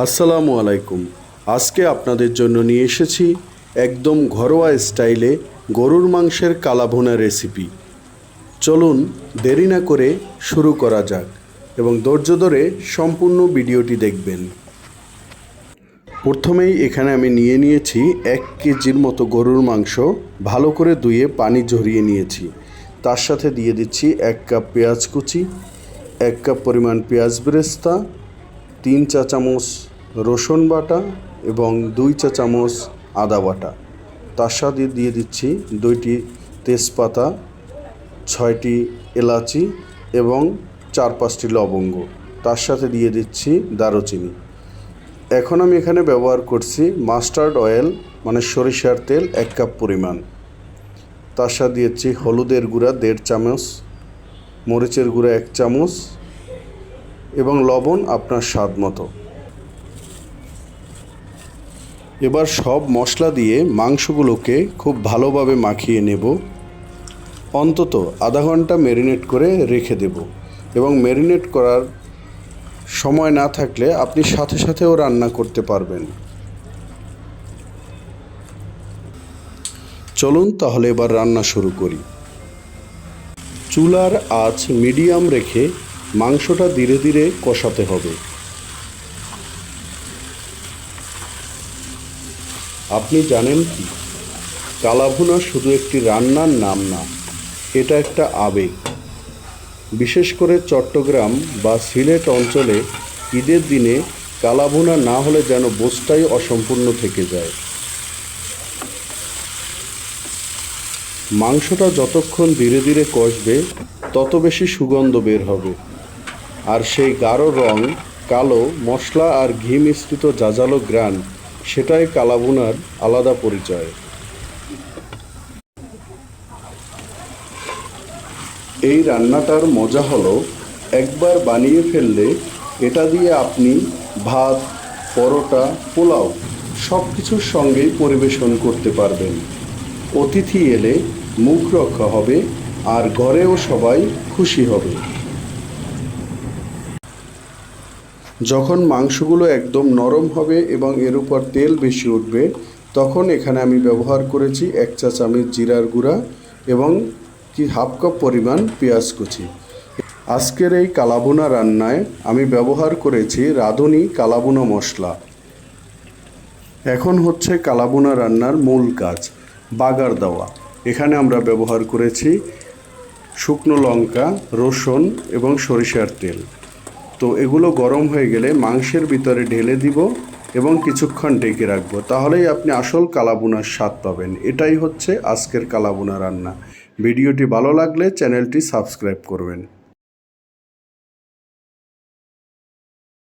আসসালামু আলাইকুম। আজকে আপনাদের জন্য নিয়ে এসেছি একদম ঘরোয়া স্টাইলে গরুর মাংসের কালাভুনা রেসিপি। চলুন দেরি না করে শুরু করা যাক এবং ধৈর্য ধরে সম্পূর্ণ ভিডিওটি দেখবেন। প্রথমেই এখানে আমি নিয়ে নিয়েছি এক কেজির মতো গরুর মাংস। ভালো করে ধুয়ে পানি ঝরিয়ে নিয়েছি। তার সাথে দিয়ে দিচ্ছি এক কাপ পেঁয়াজ কুচি, এক কাপ পরিমাণ পেঁয়াজ বেরেস্তা তিন চা চামচ রসুন বাটা এবং দুই চা চামচ আদা বাটা। তার সাথে দিয়ে দিচ্ছি দুইটি তেজপাতা, ছয়টি এলাচি এবং চার পাঁচটি লবঙ্গ। তার সাথে দিয়ে দিচ্ছি দারুচিনি। এখন আমি এখানে ব্যবহার করছি মাস্টার্ড অয়েল মানে সরিষার তেল, এক কাপ পরিমাণ। তার সাথে দিয়েছি হলুদের গুঁড়া, দেড় চামচ, মরিচের গুঁড়া, এক চামচ এবং লবণ আপনার স্বাদ মতো। এবার সব মশলা দিয়ে মাংসগুলোকে খুব ভালোভাবে মাখিয়ে নেব। অন্তত আধা ঘণ্টা ম্যারিনেট করে রেখে দেব এবং ম্যারিনেট করার সময় না থাকলে আপনি সাথে সাথেও রান্না করতে পারবেন। চলুন তাহলে এবার রান্না শুরু করি। চুলার আঁচ মিডিয়াম রেখে মাংসটা ধীরে ধীরে কষাতে হবে। আপনি জানেন কি? কালাভুনা শুধু একটি রান্নার নাম না, এটা একটা আবেগ। বিশেষ করে চট্টগ্রাম বা সিলেট অঞ্চলে ঈদের দিনে কালাভুনা না হলে যেন বোঝটাই অসম্পূর্ণ থেকে যায়। মাংসটা যতক্ষণ ধীরে ধীরে কষবে, তত বেশি সুগন্ধ বের হবে। আর সেই গাঢ় রং, কালো, মশলা আর ঘি মিশ্রিত জাজালো গ্রান সেটাই কালাভুনার আলাদা পরিচয়। এই রান্নাটার মজা হলো, একবার বানিয়ে ফেললে এটা দিয়ে আপনি ভাত, পরোটা, পোলাও সব কিছুর সঙ্গেই পরিবেশন করতে পারবেন। অতিথি এলে মুখ রক্ষা হবে আর ঘরেও সবাই খুশি হবে। যখন মাংসগুলো একদম নরম হবে এবং এর উপর তেল বেশি উঠবে, তখন এখানে আমি ব্যবহার করেছি এক চা চামচ জিরার গুঁড়া এবং কি হাফ কাপ পরিমাণ পেঁয়াজ কুচি। আজকের এই কালাবুনা রান্নায় আমি ব্যবহার করেছি রাঁধুনি কালাবুনা মশলা। এখন হচ্ছে কালাবুনা রান্নার মূল কাজ, বাগার দেওয়া। এখানে আমরা ব্যবহার করেছি শুকনো লঙ্কা, রসুন এবং সরিষার তেল। তো এগুলো গরম হয়ে গেলে মাংসের ভিতরে ঢেলে দিব এবং কিছুক্ষণ ঢেকে রাখব। তাহলেই আপনি আসল কালাবুনার স্বাদ পাবেন। এটাই হচ্ছে আজকের কালাবুনা রান্না। ভিডিওটি ভালো লাগলে চ্যানেলটি সাবস্ক্রাইব করবেন।